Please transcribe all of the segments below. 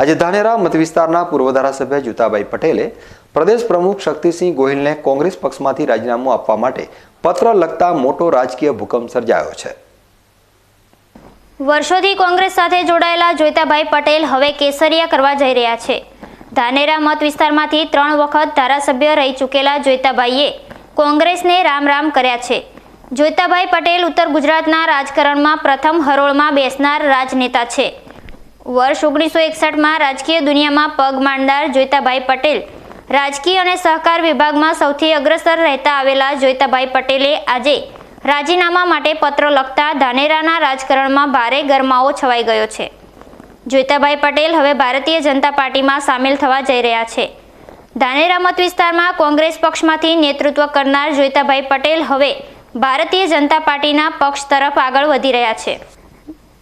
આજે ધાનેરા મત વિસ્તારના પૂર્વ ધારાસભ્ય જુતાભાઈ પટેલે પ્રદેશ પ્રમુખ શક્તિસિંહ ગોહિલને કોંગ્રેસ પક્ષમાંથી રાજીનામું આપવા માટે પત્ર લખતા મોટો રાજકીય ભૂકંપ સર્જાયો છે. વર્ષોથી કોંગ્રેસ સાથે જોડાયેલા જોઈતાભાઈ પટેલ હવે કેસરિયા કરવા જઈ રહ્યા છે. ધાનેરા મત વિસ્તારમાંથી ત્રણ વખત ધારાસભ્ય રહી ચૂકેલા જોઈતાભાઈએ કોંગ્રેસને રામ રામ કર્યા છે. જોઈતાભાઈ પટેલ ઉત્તર ગુજરાતના રાજકારણમાં પ્રથમ હરોળમાં બેસનાર રાજનેતા છે. વર્ષ ઓગણીસો એકસઠમાં રાજકીય દુનિયામાં પગ માંડનાર જોઈતાભાઈ પટેલ. રાજકીય અને સહકાર વિભાગમાં સૌથી અગ્રસર રહેતા આવેલા જોઈતાભાઈ પટેલે આજે રાજીનામા માટે પત્ર લખતા ધાનેરાના રાજકારણમાં ભારે ગરમાવો છવાઈ ગયો છે. જોઈતાભાઈ પટેલ હવે ભારતીય જનતા પાર્ટીમાં સામેલ થવા જઈ રહ્યા છે. ધાનેરા મત વિસ્તારમાં કોંગ્રેસ પક્ષમાંથી નેતૃત્વ કરનાર જોઈતાભાઈ પટેલ હવે ભારતીય જનતા પાર્ટીના પક્ષ તરફ આગળ વધી રહ્યા છે.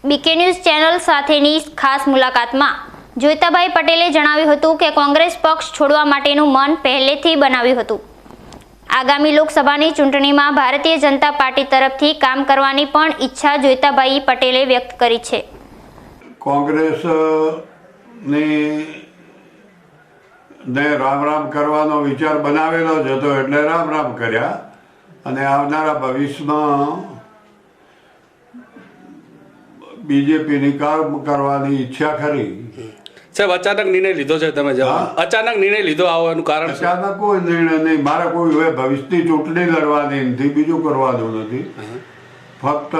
બીકે ન્યૂઝ ચેનલ સાથેની ખાસ મુલાકાતમાં જોઈતાભાઈ પટેલે જણાવ્યું હતું કે કોંગ્રેસ પક્ષ છોડવા માટેનું મન પહેલેથી બનાવ્યું હતું. આગામી લોકસભાની ચૂંટણીમાં ભારતીય જનતા પાર્ટી તરફથી કામ કરવાની પણ ઈચ્છા જોઈતાભાઈ પટેલે વ્યક્ત કરી છે. કોંગ્રેસ ને રામ રામ કરવાનો વિચાર બનાવેલો જ હતો એટલે રામ રામ કર્યા. અને આવનારા ભવિષ્યમાં બીજેપીની કામ કરવાની ઈચ્છા ખરી. સાહેબ અચાનક નિર્ણય લીધો છે તમે જવા? અચાનક નિર્ણય લીધો આવવાનું કારણ શું? અચાનક કોઈ નિર્ણય નહીં. મારે કોઈ હવે ભવિષ્યની ચૂંટણી લડવાની નથી બીજું કરવાનું નથી. ફક્ત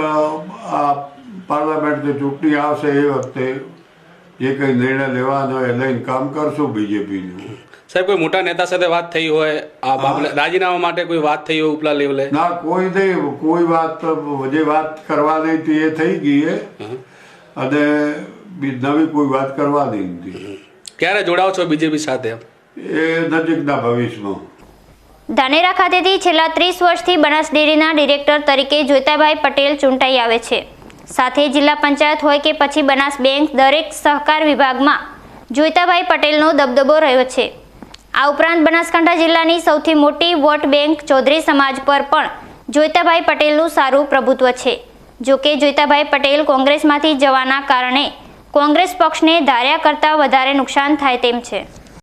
આ પાર્લામેન્ટની ચૂંટણી આવશે એ વખતે જે કંઈ નિર્ણય લેવાનો એ લઈને કામ કરશું બીજેપીનું. સાહેબ કોઈ મોટા નેતા સાથે વાત થઈ હોય આ મામલે રાજીનામા માટે કોઈ વાત થઈ હોય ઉપલા લેવલે? ના કોઈ નહીં કોઈ વાત જે વાત કરવાની હતી એ થઈ ગઈ એ. અને નવી કોઈ વાત કરવાની હતી. ક્યારે જોડાવ છો બીજેપી સાથે એ નજીકના ભવિષ્યમાં. ધાનેરા ખાતેથી છેલ્લા ત્રીસ વર્ષથી બનાસ ડેરીના ડિરેક્ટર તરીકે જોઈતાભાઈ પટેલ ચૂંટાઈ આવે છે. સાથે જિલ્લા પંચાયત હોય કે પછી બનાસ બેંક દરેક સહકાર વિભાગમાં જોઈતાભાઈ પટેલનો દબદબો રહ્યો છે. આ ઉપરાંત બનાસકાંઠા જિલ્લાની સૌથી મોટી વોટ બેંક ચૌધરી સમાજ પર પણ જોઈતાભાઈ પટેલનું સારું પ્રભુત્વ છે. જોકે જોઈતાભાઈ પટેલ કોંગ્રેસમાંથી જવાના કારણે કોંગ્રેસ પક્ષને ધાર્યા કરતાં વધારે નુકસાન થાય તેમ છે.